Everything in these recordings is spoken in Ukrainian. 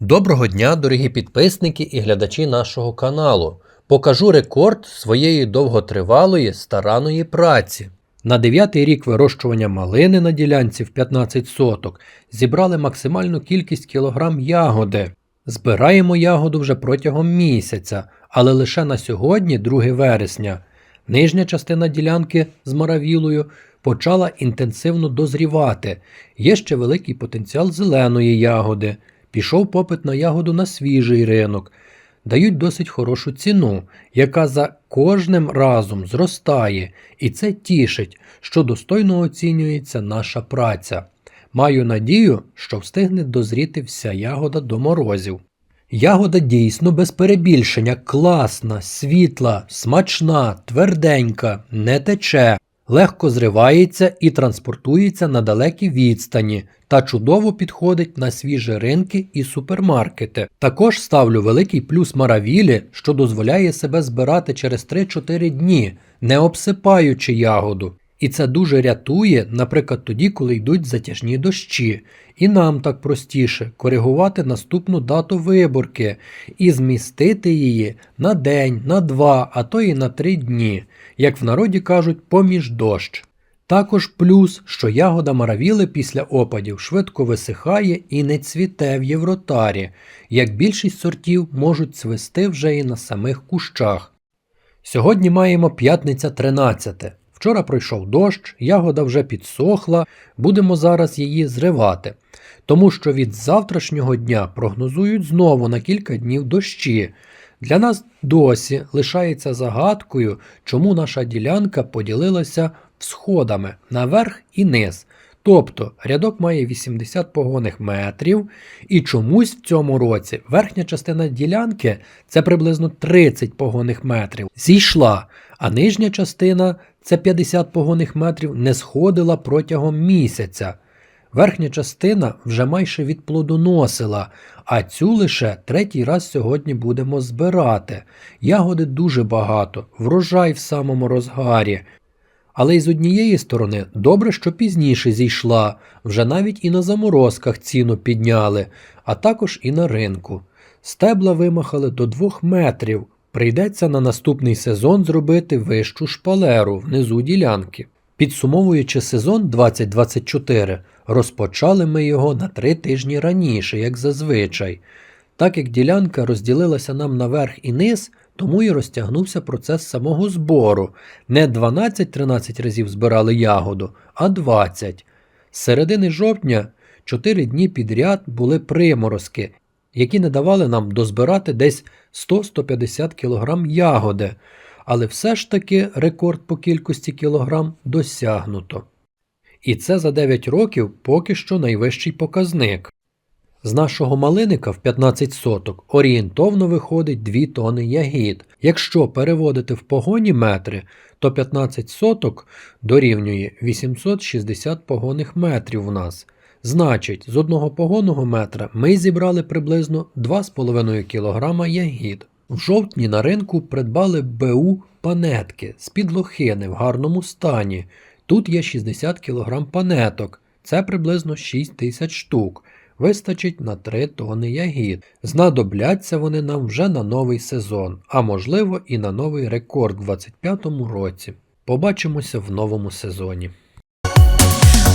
Доброго дня, дорогі підписники і глядачі нашого каналу. Покажу рекорд своєї довготривалої стараної праці. На дев'ятий рік вирощування малини на ділянці в 15 соток зібрали максимальну кількість кілограм ягоди. Збираємо ягоду вже протягом місяця, але лише на сьогодні, 2 вересня, нижня частина ділянки з маравілою почала інтенсивно дозрівати. Є ще великий потенціал зеленої ягоди. Пішов попит на ягоду на свіжий ринок. Дають досить хорошу ціну, яка за кожним разом зростає, і це тішить, що достойно оцінюється наша праця. Маю надію, що встигне дозріти вся ягода до морозів. Ягода дійсно без перебільшення класна, світла, смачна, тверденька, не тече, легко зривається і транспортується на далекі відстані та чудово підходить на свіжі ринки і супермаркети. Також ставлю великий плюс маравілі, що дозволяє себе збирати через 3-4 дні, не обсипаючи ягоду. І це дуже рятує, наприклад, тоді, коли йдуть затяжні дощі. І нам так простіше коригувати наступну дату виборки і змістити її на день, на два, а то і на три дні, як в народі кажуть, поміж дощ. Також плюс, що ягода маравіли після опадів швидко висихає і не цвіте в євротарі, як більшість сортів можуть цвести вже і на самих кущах. Сьогодні маємо п'ятниця 13. Вчора пройшов дощ, ягода вже підсохла, будемо зараз її зривати. Тому що від завтрашнього дня прогнозують знову на кілька днів дощі. Для нас досі лишається загадкою, чому наша ділянка поділилася всходами на верх і низ. Тобто рядок має 80 погонних метрів, і чомусь в цьому році верхня частина ділянки це приблизно 30 погонних метрів, зійшла, а нижня частина це 50 погонних метрів не сходила протягом місяця. Верхня частина вже майже відплодоносила, а цю лише третій раз сьогодні будемо збирати. Ягоди дуже багато, врожай в самому розгарі. Але й з однієї сторони добре, що пізніше зійшла, вже навіть і на заморозках ціну підняли, а також і на ринку. Стебла вимахали до двох метрів. Прийдеться на наступний сезон зробити вищу шпалеру внизу ділянки. Підсумовуючи сезон 2024, розпочали ми його на три тижні раніше, як зазвичай. Так як ділянка розділилася нам на верх і низ, тому і розтягнувся процес самого збору. Не 12-13 разів збирали ягоду, а 20. З середини жовтня 4 дні підряд були приморозки, які не давали нам дозбирати десь 100-150 кг ягоди, але все ж таки рекорд по кількості кілограм досягнуто. І це за 9 років поки що найвищий показник. З нашого малиника в 15 соток орієнтовно виходить 2 тони ягід. Якщо переводити в погоні метри, то 15 соток дорівнює 860 погонних метрів у нас. Значить, з одного погонного метра ми зібрали приблизно 2,5 кг ягід. В жовтні на ринку придбали БУ панетки з-під лохини в гарному стані. Тут є 60 кг панеток, це приблизно 6 тисяч штук. Вистачить на 3 тони ягід. Знадобляться вони нам вже на новий сезон, а можливо і на новий рекорд в 2025 році. Побачимося в новому сезоні.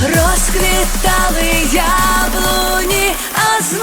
Розквітали яблуні, а з